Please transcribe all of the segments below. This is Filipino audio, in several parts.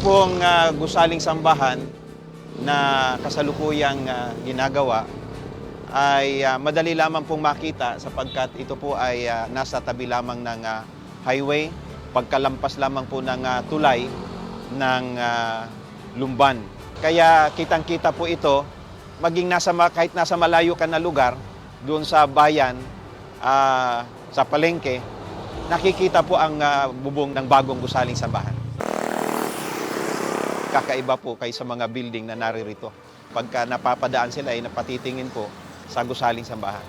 pong ah, gusaling sambahan na kasalukuyang ah, ginagawa ay ah, madali lamang pong makita sapagkat ito po ay ah, nasa tabi lamang ng ah, highway, pagkalampas lamang po ng ah, tulay ng ah, Lumban. Kaya kitang-kita po ito maging nasa kahit nasa malayo ka na lugar doon sa bayan ah, sa palengke nakikita po ang ah, bubong ng bagong gusaling sambahan. Kakaiba po kay sa mga building na naririto. Pagka napapadaan sila ay napatitingin po sa gusaling sambahan.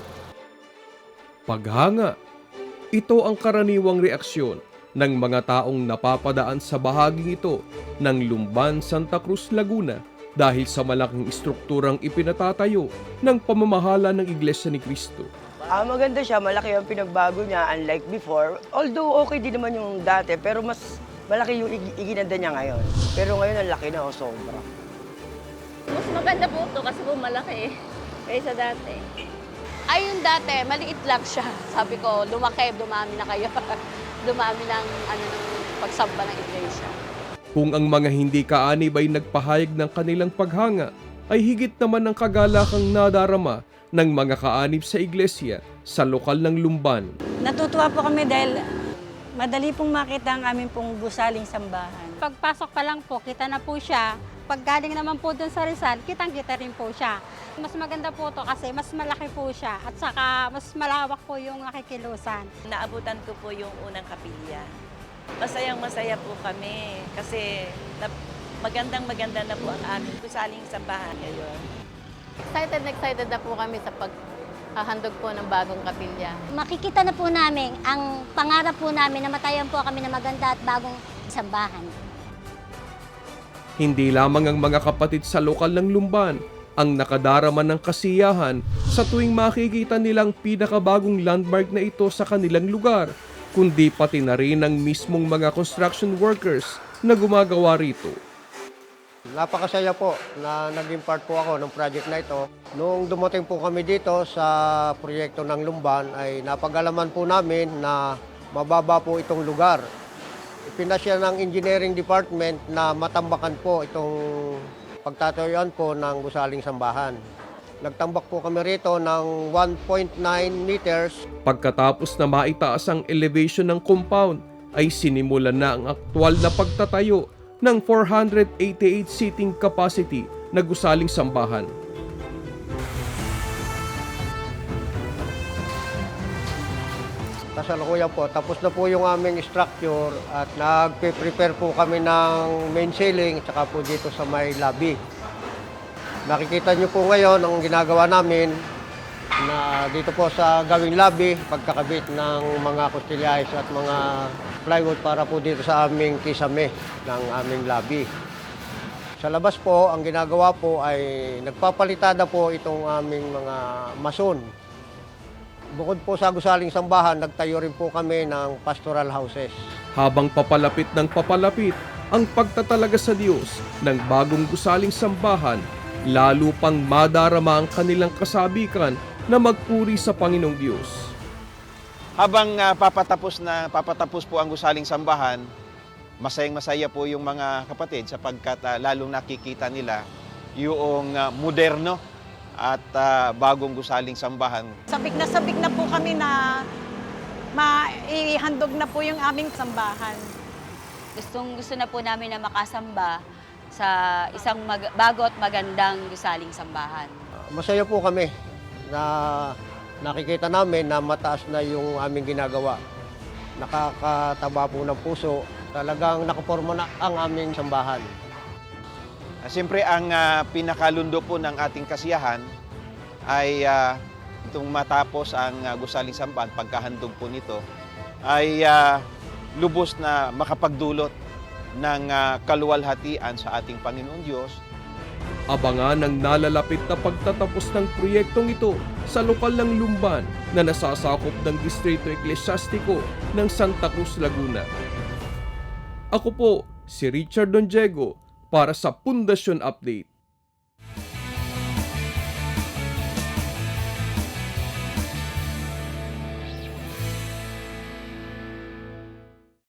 Paghanga. Ito ang karaniwang reaksyon ng mga taong napapadaan sa bahaging ito ng Lumban, Santa Cruz, Laguna dahil sa malaking estrukturang ipinatatayo ng pamamahala ng Iglesia ni Cristo. Ah, maganda siya, malaki ang pinagbago niya unlike before. Although okay din naman yung dati, pero mas malaki yung ig- iginanda niya ngayon. Pero ngayon ang laki na o sobra. Mas maganda po ito kasi po malaki kaysa dati. Ay, yung dati, maliit lang siya. Sabi ko, lumaki, dumami na kayo. dumami ng, ano, ng pagsamba ng iglesia. Kung ang mga hindi kaanib ay nagpahayag ng kanilang paghanga, ay higit naman ang kagalakang nadarama ng mga kaanib sa iglesia sa lokal ng Lumban. Natutuwa po kami dahil madali pong makita ang aming pong gusaling sambahan. Pagpasok pa lang po, kita na po siya. Pag galing naman po dun sa Rizal, kitang-kita rin po siya. Mas maganda po to kasi mas malaki po siya at saka mas malawak po yung nakikilusan. Naabutan ko po yung unang kapilya. Masayang masaya po kami kasi magandang maganda na po ang aming gusaling sambahan ngayon. Excited na excited na po kami sa paghahandog po ng bagong kapilya. makikita na po namin ang pangarap po namin na matayan po kami ng maganda at bagong sambahan. Hindi lamang ang mga kapatid sa lokal ng Lumban ang nakadarama ng kasiyahan sa tuwing makikita nilang pinakabagong landmark na ito sa kanilang lugar, kundi pati na rin ang mismong mga construction workers na gumagawa rito. Napakasaya po na naging part po ako ng project na ito. Noong dumating po kami dito sa proyekto ng Lumban ay napagalaman po namin na mababa po itong lugar. Ipinasya ng engineering department na matambakan po itong pagtatayuan po ng gusaling sambahan. Nagtambak po kami rito ng 1.9 meters Pagkatapos na maitaas ang elevation ng compound, ay sinimulan na ang aktwal na pagtatayo ng 488 seating capacity na gusaling sambahan. Kasalukuyan po, tapos na po yung aming structure at nagpe-prepare po kami ng main ceiling at po dito sa may lobby. Nakikita nyo po ngayon ang ginagawa namin na dito po sa gawing lobby, pagkakabit ng mga kustilyahis at mga plywood para po dito sa aming kisame ng aming lobby. Sa labas po, ang ginagawa po ay nagpapalitada po itong aming mga mason Bukod po sa gusaling sambahan, nagtayo rin po kami ng pastoral houses. Habang papalapit ng papalapit ang pagtatalaga sa Diyos ng bagong gusaling sambahan, lalo pang madarama ang kanilang kasabikan na magpuri sa Panginoong Diyos. Habang ah, papatapos na papatapos po ang gusaling sambahan, masayang masaya po yung mga kapatid sapagkat ah, lalong nakikita nila yung ah, moderno at ah, bagong gusaling sambahan Sabik na sabik na po kami na maihandog na po yung aming sambahan. Gustong gusto na po namin na makasamba sa isang mag- bago at magandang gusaling sambahan. Masaya po kami na nakikita namin na mataas na yung aming ginagawa. Nakakataba po ng puso. Talagang nakaporma na ang aming sambahan. Ah, Siyempre, ang ah, pinakalundo po ng ating kasiyahan ay ah, itong matapos ang ah, gusaling sambahan, pagkahandog po nito, ay ah, lubos na makapagdulot ng ah, kaluwalhatian sa ating Panginoon Diyos Abangan ang nalalapit na pagtatapos ng proyektong ito sa lokal ng Lumban na nasasakop ng Distrito Eklesiastiko ng Santa Cruz, Laguna. Ako po si Richard Don Diego para sa Pundasyon Update.